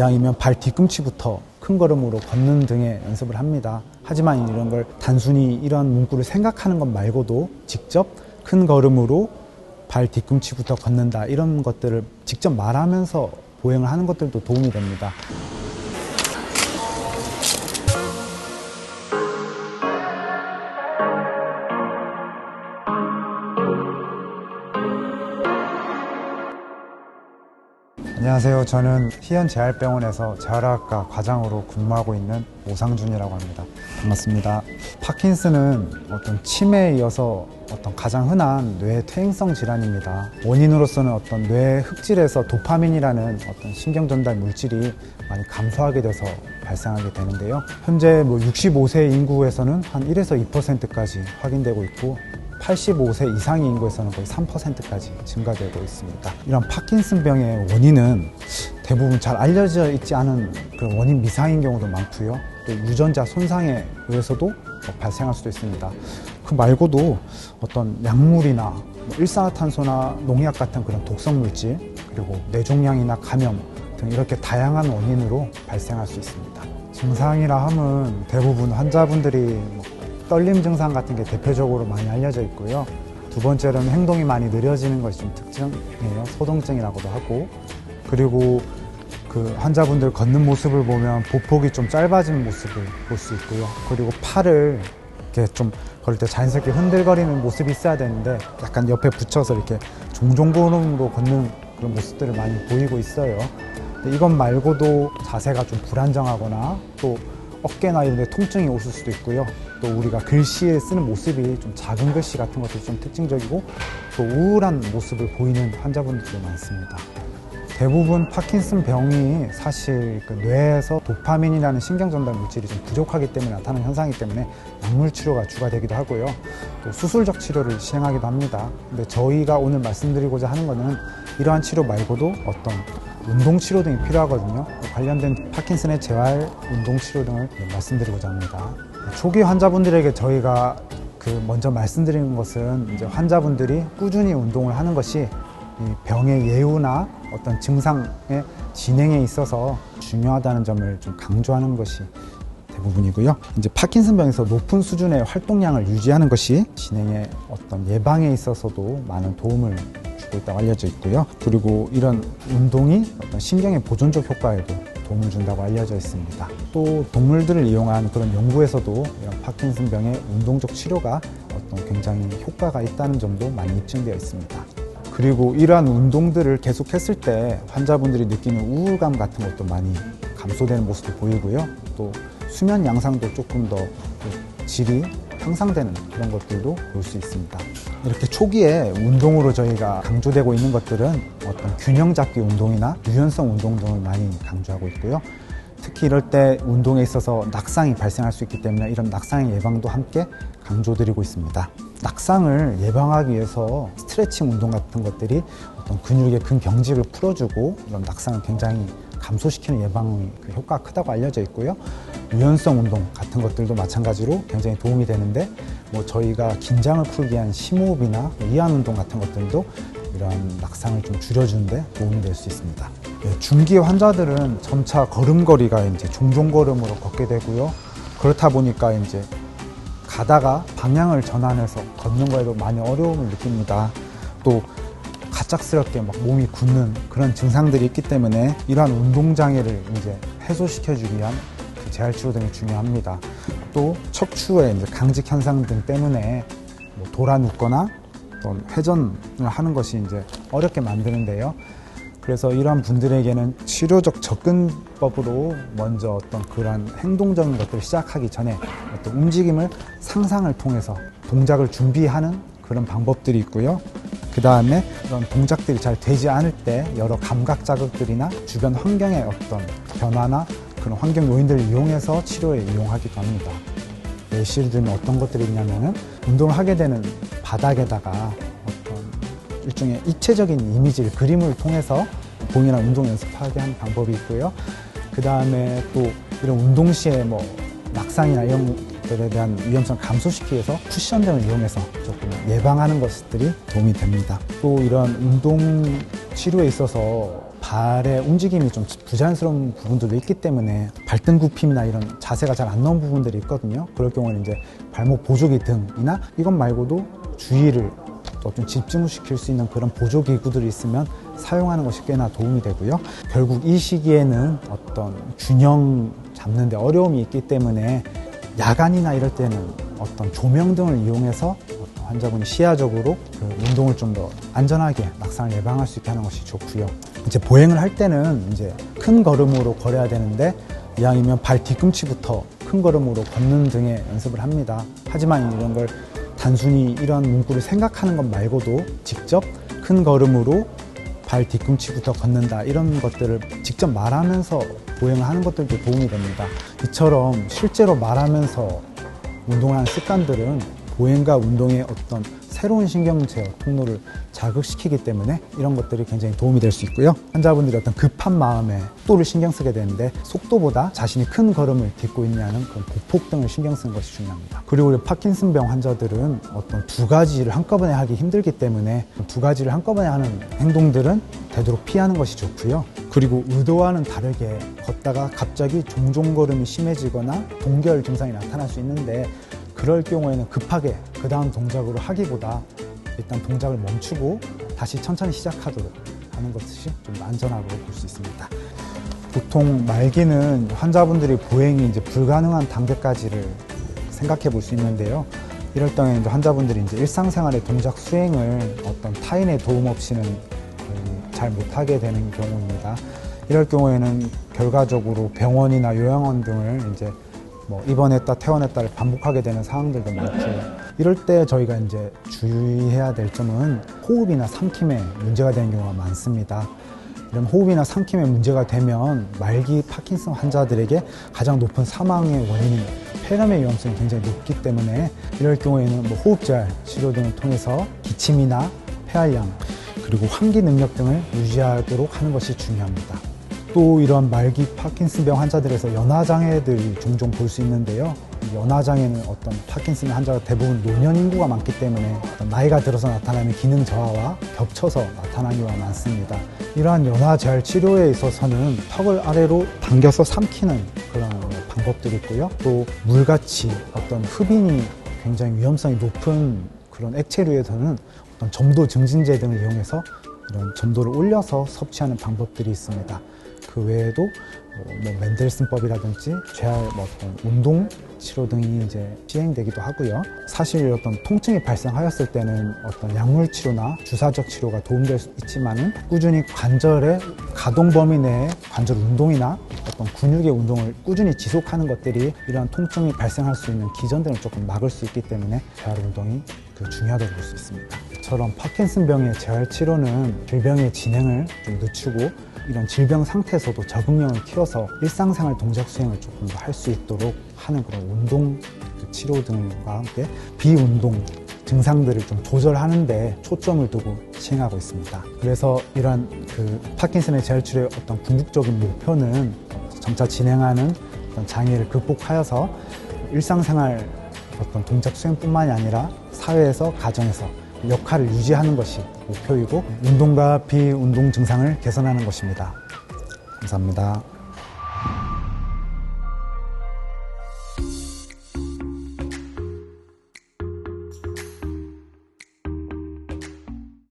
이왕이면 발 뒤꿈치부터 큰 걸음으로 걷는 등의 연습을 합니다. 하지만 이런 걸 단순히 이런 문구를 생각하는 것 말고도 직접 큰 걸음으로 발 뒤꿈치부터 걷는다 이런 것들을 직접 말하면서 보행을 하는 것들도 도움이 됩니다. 안녕하세요. 저는 희연재활병원에서 재활학과 과장으로 근무하고 있는 오상준이라고 합니다. 반갑습니다. 파킨슨은 어떤 치매에 이어서 어떤 가장 흔한 뇌 퇴행성 질환입니다. 원인으로서는 어떤 뇌 흑질에서 도파민이라는 어떤 신경 전달 물질이 많이 감소하게 돼서 발생하게 되는데요. 현재 뭐 65세 인구에서는 한 1에서 2%까지 확인되고 있고 85세 이상의 인구에서는 거의 3%까지 증가되고 있습니다. 이런 파킨슨병의 원인은 대부분 잘 알려져 있지 않은 그런 원인 미상인 경우도 많고요. 또 유전자 손상에 의해서도 발생할 수도 있습니다. 그 말고도 어떤 약물이나 뭐 일산화탄소나 농약 같은 그런 독성 물질 그리고 뇌종양이나 감염 등 이렇게 다양한 원인으로 발생할 수 있습니다. 증상이라 함은 대부분 환자분들이 뭐 떨림 증상 같은 게 대표적으로 많이 알려져 있고요. 두 번째로는 행동이 많이 느려지는 것이 좀 특징이에요. 소동증이라고도 하고. 그리고 그 환자분들 걷는 모습을 보면 보폭이 좀 짧아진 모습을 볼 수 있고요. 그리고 팔을 이렇게 좀 걸을 때 자연스럽게 흔들거리는 모습이 있어야 되는데 약간 옆에 붙여서 이렇게 종종 걸음으로 걷는 그런 모습들을 많이 보이고 있어요. 근데 이것 말고도 자세가 좀 불안정하거나 또 어깨나 이런 데 통증이 오실 수도 있고요. 또 우리가 글씨에 쓰는 모습이 좀 작은 글씨 같은 것들이 좀 특징적이고 또 우울한 모습을 보이는 환자분들도 많습니다. 대부분 파킨슨 병이 사실 그 뇌에서 도파민이라는 신경 전달 물질이 좀 부족하기 때문에 나타나는 현상이기 때문에 약물 치료가 주가 되기도 하고요. 또 수술적 치료를 시행하기도 합니다. 근데 저희가 오늘 말씀드리고자 하는 것은 이러한 치료 말고도 어떤 운동 치료 등이 필요하거든요. 관련된 파킨슨의 재활 운동 치료 등을 말씀드리고자 합니다. 초기 환자분들에게 저희가 그 먼저 말씀드리는 것은 이제 환자분들이 꾸준히 운동을 하는 것이 이 병의 예후나 어떤 증상의 진행에 있어서 중요하다는 점을 좀 강조하는 것이 대부분이고요. 이제 파킨슨병에서 높은 수준의 활동량을 유지하는 것이 진행의 어떤 예방에 있어서도 많은 도움을 주고 있다고 알려져 있고요. 그리고 이런 운동이 어떤 신경의 보존적 효과에도 도움을 준다고 알려져 있습니다. 또 동물들을 이용한 그런 연구에서도 이런 파킨슨병의 운동적 치료가 어떤 굉장히 효과가 있다는 점도 많이 입증되어 있습니다. 그리고 이러한 운동들을 계속했을 때 환자분들이 느끼는 우울감 같은 것도 많이 감소되는 모습도 보이고요. 또 수면 양상도 조금 더 질이 향상되는 그런 것들도 볼 수 있습니다. 이렇게 초기에 운동으로 저희가 강조되고 있는 것들은 어떤 균형 잡기 운동이나 유연성 운동 등을 많이 강조하고 있고요. 특히 이럴 때 운동에 있어서 낙상이 발생할 수 있기 때문에 이런 낙상의 예방도 함께 강조드리고 있습니다. 낙상을 예방하기 위해서 스트레칭 운동 같은 것들이 어떤 근육의 근경직을 풀어주고 이런 낙상을 굉장히 감소시키는 예방 그 효과가 크다고 알려져 있고요. 유연성 운동 같은 것들도 마찬가지로 굉장히 도움이 되는데 뭐 저희가 긴장을 풀기 위한 심호흡이나 이완 운동 같은 것들도 이런 낙상을 좀 줄여주는데 도움이 될 수 있습니다. 네, 중기 환자들은 점차 걸음걸이가 이제 종종 걸음으로 걷게 되고요. 그렇다 보니까 이제 가다가 방향을 전환해서 걷는 거에도 많이 어려움을 느낍니다. 또 갑작스럽게 막 몸이 굳는 그런 증상들이 있기 때문에 이러한 운동 장애를 이제 해소시켜주기 위한 그 재활 치료 등이 중요합니다. 또 척추의 강직 현상 등 때문에 뭐 돌아 눕거나 어떤 회전을 하는 것이 이제 어렵게 만드는데요. 그래서 이러한 분들에게는 치료적 접근법으로 먼저 어떤 그러한 행동적인 것들을 시작하기 전에 어떤 움직임을 상상을 통해서 동작을 준비하는 그런 방법들이 있고요. 그 다음에 그런 동작들이 잘 되지 않을 때 여러 감각 자극들이나 주변 환경의 어떤 변화나 그런 환경 요인들을 이용해서 치료에 이용하기도 합니다. 예시를 들면 어떤 것들이 있냐면은 운동을 하게 되는 바닥에다가 어떤 일종의 입체적인 이미지를 그림을 통해서 동일한 운동 연습하게 하는 방법이 있고요. 그 다음에 또 이런 운동 시에 뭐 낙상이나 이런 것들에 대한 위험성 감소시키기 위해서 쿠션 등을 이용해서 조금 예방하는 것들이 도움이 됩니다. 또 이런 운동 치료에 있어서 발의 움직임이 좀 부자연스러운 부분들도 있기 때문에 발등 굽힘이나 이런 자세가 잘 안 나온 부분들이 있거든요. 그럴 경우는 이제 발목 보조기 등이나 이것 말고도 주의를 또 좀 집중을 시킬 수 있는 그런 보조 기구들이 있으면 사용하는 것이 꽤나 도움이 되고요. 결국 이 시기에는 어떤 균형 잡는데 어려움이 있기 때문에 야간이나 이럴 때는 어떤 조명 등을 이용해서 환자분이 시야적으로 그 운동을 좀 더 안전하게 낙상을 예방할 수 있게 하는 것이 좋고요. 이제 보행을 할 때는 이제 큰 걸음으로 걸어야 되는데 이왕이면 발 뒤꿈치부터 큰 걸음으로 걷는 등의 연습을 합니다. 하지만 이런 걸 단순히 이런 문구를 생각하는 것 말고도 직접 큰 걸음으로 발 뒤꿈치부터 걷는다 이런 것들을 직접 말하면서 보행을 하는 것들도 도움이 됩니다. 이처럼 실제로 말하면서 운동을 하는 습관들은 보행과 운동의 어떤 새로운 신경제어 통로를 자극시키기 때문에 이런 것들이 굉장히 도움이 될 수 있고요. 환자분들이 어떤 급한 마음에 속도를 신경 쓰게 되는데 속도보다 자신이 큰 걸음을 딛고 있냐는 그런 보폭 등을 신경 쓰는 것이 중요합니다. 그리고 파킨슨병 환자들은 어떤 두 가지를 한꺼번에 하기 힘들기 때문에 두 가지를 한꺼번에 하는 행동들은 되도록 피하는 것이 좋고요. 그리고 의도와는 다르게 걷다가 갑자기 종종 걸음이 심해지거나 동결 증상이 나타날 수 있는데 그럴 경우에는 급하게 그 다음 동작으로 하기보다 일단 동작을 멈추고 다시 천천히 시작하도록 하는 것이 좀 안전하고 볼 수 있습니다. 보통 말기는 환자분들이 보행이 이제 불가능한 단계까지를 생각해 볼 수 있는데요. 이럴 경우에 환자분들이 이제 일상생활의 동작 수행을 어떤 타인의 도움 없이는 잘 못하게 되는 경우입니다. 이럴 경우에는 결과적으로 병원이나 요양원 등을 이제 뭐 입원했다 퇴원했다를 반복하게 되는 상황들도 많죠. 이럴 때 저희가 이제 주의해야 될 점은 호흡이나 삼킴에 문제가 되는 경우가 많습니다. 이런 호흡이나 삼킴에 문제가 되면 말기 파킨슨 환자들에게 가장 높은 사망의 원인인 폐렴의 위험성이 굉장히 높기 때문에 이럴 경우에는 뭐 호흡잘 치료 등을 통해서 기침이나 폐활량 그리고 환기 능력 등을 유지하도록 하는 것이 중요합니다. 또 이런 말기 파킨슨병 환자들에서 연화 장애들이 종종 볼 수 있는데요. 이 연화 장애는 어떤 파킨슨 환자가 대부분 노년 인구가 많기 때문에 어떤 나이가 들어서 나타나는 기능 저하와 겹쳐서 나타나는 경우가 많습니다. 이러한 연화 재활 치료에 있어서는 턱을 아래로 당겨서 삼키는 그런 방법들이 있고요. 또 물같이 어떤 흡인이 굉장히 위험성이 높은 그런 액체류에서는 어떤 점도 증진제 등을 이용해서 이런 점도를 올려서 섭취하는 방법들이 있습니다. 그 외에도 뭐, 뭐 맨델슨법이라든지 재활 뭐 어떤 운동 치료 등이 이제 시행되기도 하고요. 사실 어떤 통증이 발생하였을 때는 어떤 약물 치료나 주사적 치료가 도움될 수 있지만은 꾸준히 관절의 가동 범위 내에 관절 운동이나 어떤 근육의 운동을 꾸준히 지속하는 것들이 이러한 통증이 발생할 수 있는 기전들을 조금 막을 수 있기 때문에 재활 운동이 그 중요하다고 볼 수 있습니다. 이처럼 파킨슨병의 재활 치료는 질병의 진행을 좀 늦추고 이런 질병 상태에서도 적응력을 키워서 일상생활 동작 수행을 조금 더 할 수 있도록 하는 그런 운동 그 치료 등과 함께 비운동 증상들을 좀 조절하는데 초점을 두고 시행하고 있습니다. 그래서 이러한 그 파킨슨의 재활 치료의 어떤 궁극적인 목표는 점차 진행하는 어떤 장애를 극복하여서 일상생활 어떤 동작 수행뿐만이 아니라 사회에서 가정에서 역할을 유지하는 것이 목표이고 운동과 비운동 증상을 개선하는 것입니다. 감사합니다.